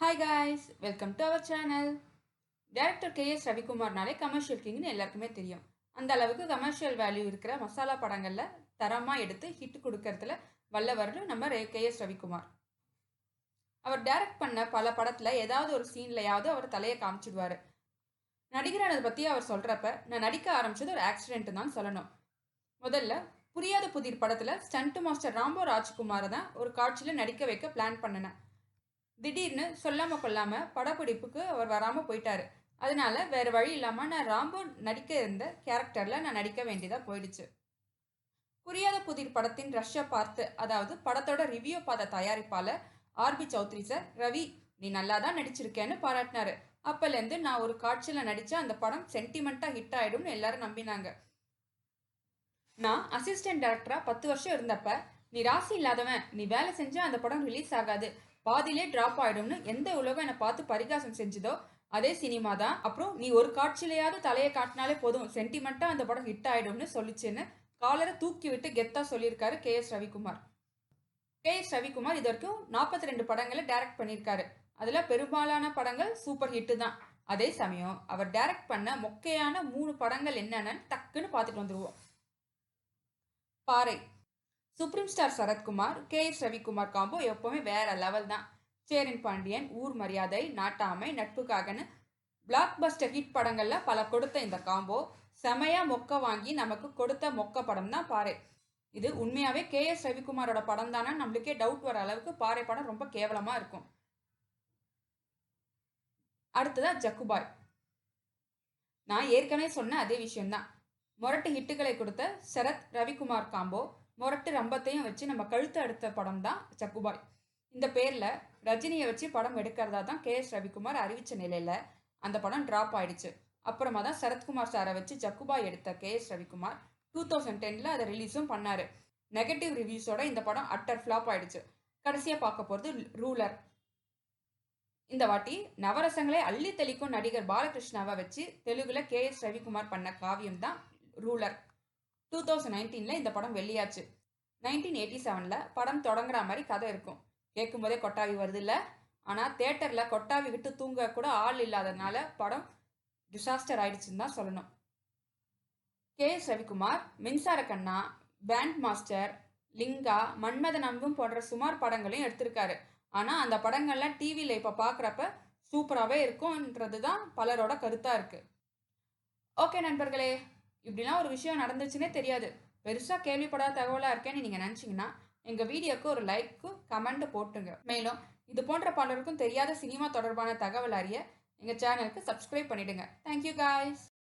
Hi guys welcome to our channel director K S ரவிக்குமார்னாலே commercial கிங்னு எல்லாருக்குமே தெரியும். அந்த அளவுக்கு கமர்ஷியல் வேல்யூ இருக்கிற மசாலா படங்களில் தரமாக எடுத்து ஹிட் கொடுக்கறதுல வல்லவர்னு நம்ம கே எஸ் ரவிக்குமார் அவர் டைரக்ட் பண்ண பல படத்தில் ஏதாவது ஒரு சீன்லையாவது அவர் தலையை காமிச்சிடுவார். நடிகரானதை பற்றி அவர் சொல்கிறப்ப நான் நடிக்க ஆரம்பிச்சது ஒரு ஆக்சிடென்ட் தான் சொல்லணும். முதல்ல புரியாத புதிர் படத்தில் ஸ்டண்ட் மாஸ்டர் ராம்போ ராஜ்குமாரை தான் ஒரு காட்சியில் நடிக்க வைக்க பிளான் பண்ணினேன். திடீர்னு சொல்லாமல் கொள்ளாமல் படப்பிடிப்புக்கு அவர் வராமல் போயிட்டார். அதனால வேறு வழி இல்லாமல் நான் ராம்போ நடிக்க இருந்த கேரக்டரில் நான் நடிக்க வேண்டியதாக போயிடுச்சு. புரியாத புதிர் படத்தின் ரஷ்யா பார்த்து அதாவது படத்தோட ரிவ்யூ பார்த்த தயாரிப்பாளர் ஆர்பி சௌத்ரி சார் ரவி நீ நல்லா தான் நடிச்சிருக்கேன்னு பாராட்டினாரு. அப்போலேருந்து நான் ஒரு காட்சியில் நடித்த அந்த படம் சென்டிமெண்ட்டாக ஹிட் ஆகிடும்னு எல்லாரும் நம்பினாங்க. நான் அசிஸ்டன்ட் டேரக்டராக பத்து வருஷம் இருந்தப்ப நீ ராசி இல்லாதவன் நீ வேலை செஞ்சால் அந்த படம் ரிலீஸ் ஆகாது. பாதியிலே டிராப் ஆயிடும்னு எந்த உலகம் என்னை பார்த்து பரிகாசம் செஞ்சதோ அதே சினிமா தான். அப்புறம் நீ ஒரு காட்சியிலையாவது தலையை காட்டினாலே போதும். சென்டிமெண்ட்டாக அந்த படம் ஹிட் ஆகிடும்னு சொல்லிச்சுன்னு காலரை தூக்கி விட்டு கெத்தாக சொல்லியிருக்காரு K S Ravikumar. K S Ravikumar இது வரைக்கும் நாற்பத்தி ரெண்டு படங்களை டைரக்ட் பண்ணியிருக்காரு. அதில் பெரும்பாலான படங்கள் சூப்பர் ஹிட்டு தான். அதே சமயம் அவர் டைரக்ட் பண்ண மொக்கையான மூணு படங்கள் என்னென்னு டக்குன்னு பார்த்துட்டு வந்துடுவோம் பாறை. Supreme star Sarathkumar K S Ravikumar combo எப்பவுமே வேற லெவல் தான். சேரன் பாண்டியன் ஊர் மரியாதை நாட்டாமை நட்புக்காகன்னு பிளாக் பஸ்டர் ஹிட் படங்கள்ல பல கொடுத்த இந்த காம்போ செமையா மொக்க வாங்கி நமக்கு கொடுத்த மொக்க படம் தான் பாறை. இது உண்மையாவே கே எஸ் ரவிக்குமாரோட படம் தானே நம்மளுக்கே டவுட் வர அளவுக்கு பாறை படம் ரொம்ப கேவலமா இருக்கும். அடுத்ததா ஜக்குபாய். நான் ஏற்கனவே சொன்ன அதே விஷயம்தான். முரட்டு ஹிட்டுகளை கொடுத்த சரத் ரவிக்குமார் காம்போ மொரட்டு ரம்பத்தையும் வச்சு நம்ம கழுத்து அடுத்த படம் தான் ஜக்குபாய் இந்த பேரில் ரஜினியை வச்சு படம் எடுக்கிறதா தான் கே எஸ் ரவிக்குமார் அறிவித்த நிலையில் அந்த படம் ட்ராப் ஆயிடுச்சு. அப்புறமா தான் சரத்குமார் சாரை வச்சு ஜக்குபாய் எடுத்த K S Ravikumar two thousand டெனில் அதை ரிலீஸும் பண்ணார். நெகட்டிவ் ரிவ்யூஸோட இந்த படம் அட்டர் ஃப்ளாப் ஆயிடுச்சு. கடைசியாக பார்க்க போகிறது ரூலர் இந்த வாட்டி நவரசங்களை அள்ளி தெளிக்கும் நடிகர் பாலகிருஷ்ணாவை வச்சு தெலுங்குல கே எஸ் ரவிக்குமார் பண்ண காவியம் தான் ரூலர் டூ தௌசண்ட் நைன்டீனில் இந்த படம் வெளியாச்சு. நைன்டீன் எயிட்டி செவனில் படம் தொடங்குற மாதிரி கதை இருக்கும். கேட்கும் போதே கொட்டாவி வருது இல்லை ஆனால் தேட்டரில் கொட்டாவி விட்டு தூங்க கூட ஆள் இல்லாததுனால படம் டிசாஸ்டர் ஆயிடுச்சுன்னு தான் சொல்லணும். K. S. Ravikumar Minsara Kanna band master Lingaa மன்மத நம்பும் போன்ற சுமார் படங்களையும் எடுத்திருக்காரு. ஆனால் அந்த படங்கள்லாம் டிவியில் இப்போ பார்க்குறப்ப சூப்பராகவே இருக்கும்ன்றது தான் பலரோட கருத்தாக இருக்குது ஓகே நண்பர்களே இப்படிலாம் ஒரு விஷயம் நடந்துச்சுன்னே தெரியாது. பெருசாக கேள்விப்படாத தகவலாக இருக்கேன்னு நீங்கள் நினச்சிங்கன்னா எங்கள் வீடியோக்கு ஒரு லைக்கு கமெண்ட் போட்டுங்க மேலும் இது போன்ற பலருக்கும் தெரியாத சினிமா தொடர்பான தகவல் அறிய எங்கள் சேனலுக்கு சப்ஸ்கிரைப் பண்ணிவிடுங்க தேங்க்யூ காய்ஸ்